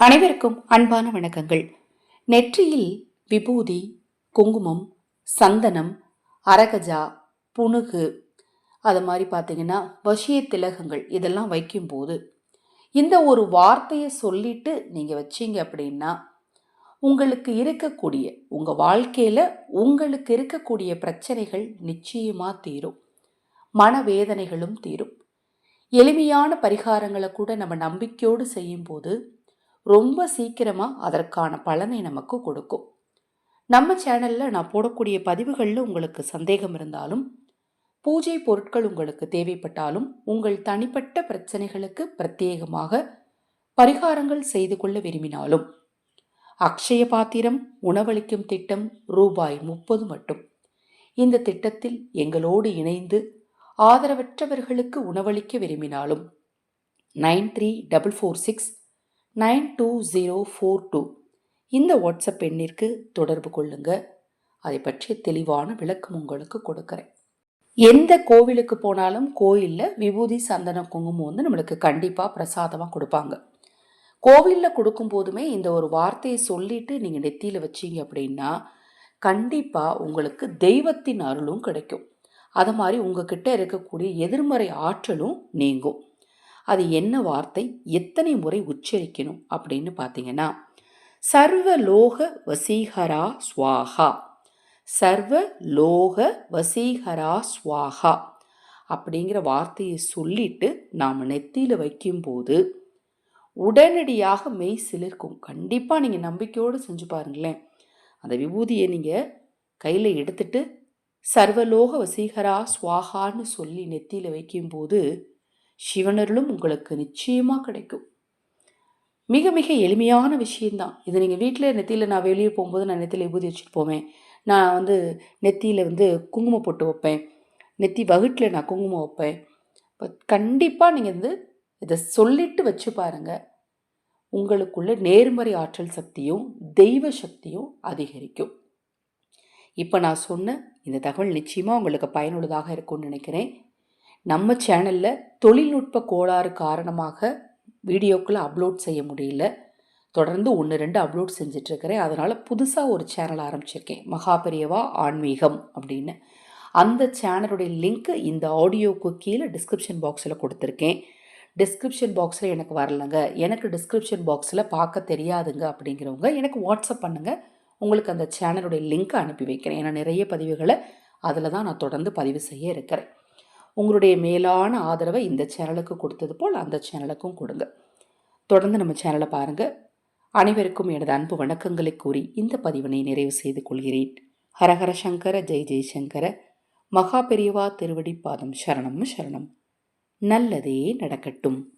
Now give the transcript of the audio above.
அனைவருக்கும் அன்பான வணக்கங்கள். நெற்றியில் விபூதி குங்குமம் சந்தனம் அரகஜா புனுகு அது மாதிரி பார்த்தீங்கன்னா வசிய திலகங்கள் இதெல்லாம் வைக்கும்போது இந்த ஒரு வார்த்தையை சொல்லிட்டு நீங்கள் வச்சீங்க அப்படின்னா உங்களுக்கு இருக்கக்கூடிய உங்கள் வாழ்க்கையில் உங்களுக்கு இருக்கக்கூடிய பிரச்சனைகள் நிச்சயமாக தீரும். மனவேதனைகளும் தீரும். எளிமையான பரிகாரங்களை கூட நம்ம நம்பிக்கையோடு செய்யும்போது ரொம்ப சீக்கிரமாக அதற்கான பலனை நமக்கு கொடுக்கும். நம்ம சேனலில் நான் போடக்கூடிய பதிவுகளில் உங்களுக்கு சந்தேகம் இருந்தாலும் பூஜை பொருட்கள் உங்களுக்கு தேவைப்பட்டாலும் உங்கள் தனிப்பட்ட பிரச்சனைகளுக்கு பிரத்யேகமாக பரிகாரங்கள் செய்து கொள்ள விரும்பினாலும் அக்ஷய பாத்திரம் உணவளிக்கும் திட்டம் ரூபாய் முப்பது மட்டும். இந்த திட்டத்தில் எங்களோடு இணைந்து ஆதரவற்றவர்களுக்கு உணவளிக்க விரும்பினாலும் nine three double four six nine two zero four two. இந்த வாட்ஸ்அப் எண்ணிற்கு தொடர்பு கொள்ளுங்க. அதை பற்றிய தெளிவான விளக்கம் உங்களுக்கு கொடுக்குறேன். எந்த கோவிலுக்கு போனாலும் கோயிலில் விபூதி சந்தன குங்குமம் வந்து நம்மளுக்கு கண்டிப்பாக பிரசாதமாக கொடுப்பாங்க. கோவிலில் கொடுக்கும் போதுமே இந்த ஒரு வார்த்தையை சொல்லிட்டு நீங்கள் நெத்தியில் வச்சிங்க அப்படின்னா கண்டிப்பாக உங்களுக்கு தெய்வத்தின் அருளும் கிடைக்கும். அது மாதிரி உங்ககிட்ட இருக்கக்கூடிய எதிர்மறை ஆற்றலும் நீங்கும். அது என்ன வார்த்தை? எத்தனை முறை உச்சரிக்கணும்? அப்படின்னு பார்த்தீங்கன்னா சர்வ லோக வசீகரா ஸ்வாகா சர்வ லோக வசீகரா ஸ்வாகா அப்படிங்கிற வார்த்தையை சொல்லிட்டு நாம் நெத்தியில் வைக்கும்போது உடனடியாக மெய் சிலிர்க்கும். கண்டிப்பாக நீங்கள் நம்பிக்கையோடு செஞ்சு பாருங்களேன். அந்த விபூதியை நீங்கள் கையில் எடுத்துட்டு சர்வலோக வசீகரா ஸ்வாகான்னு சொல்லி நெத்தியில் வைக்கும்போது சிவனருளும் உங்களுக்கு நிச்சயமாக கிடைக்கும். மிக மிக எளிமையான விஷயந்தான் இது நீங்கள் வீட்டில் நெத்தியில் நான் வெளியே போகும்போது நான் நெத்தியில் விபூதி வச்சுட்டு போவேன். நான் வந்து நெத்தியில் வந்து குங்குமம் போட்டு வைப்பேன். நெத்தி வகுட்டில் நான் குங்குமம் வைப்பேன். பட் கண்டிப்பாக நீங்கள் வந்து இதை சொல்லிட்டு வச்சு பாருங்கள் உங்களுக்குள்ள நேர்மறை ஆற்றல் சக்தியும் தெய்வ சக்தியும் அதிகரிக்கும். இப்போ நான் சொன்ன இந்த தகவல் நிச்சயமாக உங்களுக்கு பயனுள்ளதாக இருக்கும்னு நினைக்கிறேன். நம்ம சேனலில் தொழில்நுட்ப கோளாறு காரணமாக வீடியோக்களை அப்லோட் செய்ய முடியல. தொடர்ந்து ஒன்று ரெண்டு அப்லோட் செஞ்சிட்ருக்கிறேன். அதனால் புதுசாக ஒரு சேனல் ஆரம்பிச்சிருக்கேன். மகாபெரியவா ஆன்மீகம் அப்படின்னு. அந்த சேனலுடைய லிங்க்கு இந்த ஆடியோவுக்கு கீழே டிஸ்கிரிப்ஷன் பாக்ஸில் கொடுத்துருக்கேன். டிஸ்கிரிப்ஷன் பாக்ஸில் எனக்கு வரலங்க. எனக்கு டிஸ்கிரிப்ஷன் பாக்ஸில் பார்க்க தெரியாதுங்க அப்படிங்கிறவங்க எனக்கு வாட்ஸ்அப் பண்ணுங்கள் உங்களுக்கு அந்த சேனலுடைய லிங்க்கை அனுப்பி வைக்கிறேன். ஏன்னா நிறைய பதிவுகளை அதில் தான் நான் தொடர்ந்து பதிவு செய்ய இருக்கிறேன். உங்களுடைய மேலான ஆதரவை இந்த சேனலுக்கு கொடுத்தது போல் அந்த சேனலுக்கும் கொடுங்க. தொடர்ந்து நம்ம சேனலை பாருங்கள் அனைவருக்கும் எனது அன்பு வணக்கங்களை கூறி இந்த பதிவினை நிறைவு செய்து கொள்கிறேன். ஹரஹர சங்கர ஜெய் ஜெய்சங்கர மகா பெரியவா திருவடி பாதம் சரணம் சரணம். நல்லதே நடக்கட்டும்.